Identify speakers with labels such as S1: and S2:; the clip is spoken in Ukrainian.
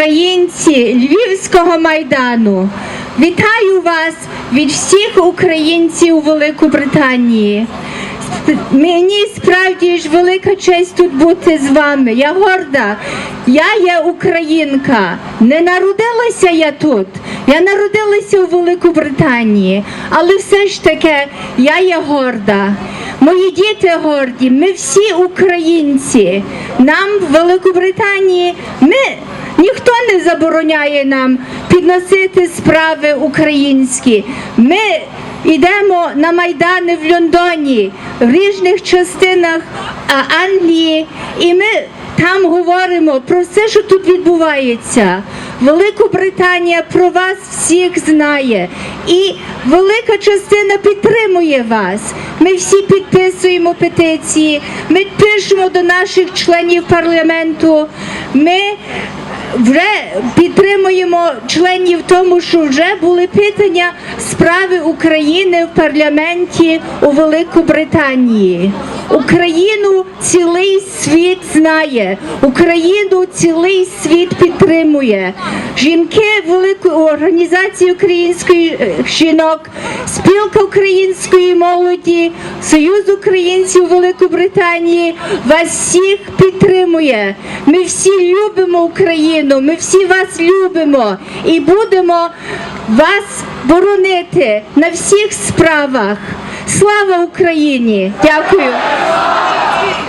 S1: Українці Львівського майдану, вітаю вас від всіх українців Великобританії. Мені справді ж велика честь тут бути з вами. Я горда. Я є українка. Не народилася я тут. Я народилася у Великобританії, але все ж таки я є горда. Мої діти горді, ми всі українці. Нам в Великобританії ми ніхто не забороняє нам підносити справи українські. Ми йдемо на майдани в Лондоні, в різних частинах Англії, і ми там говоримо про все, що тут відбувається. Великобританія про вас всіх знає, і велика частина підтримує вас. Ми всі підписуємо петиції, ми пишемо до наших членів парламенту. Ми вже підтримуємо членів тому, що вже були питання справи України в парламенті у Великобританії. Україну цілий світ знає, Україну цілий світ підтримує. Жінки Великої організації української е, жінок, спілка української молоді, Союз українців Великобританії вас всіх підтримує. Ми всі любимо Україну, ми всі вас любимо і будемо вас боронити на всіх справах. Слава Україні! Дякую.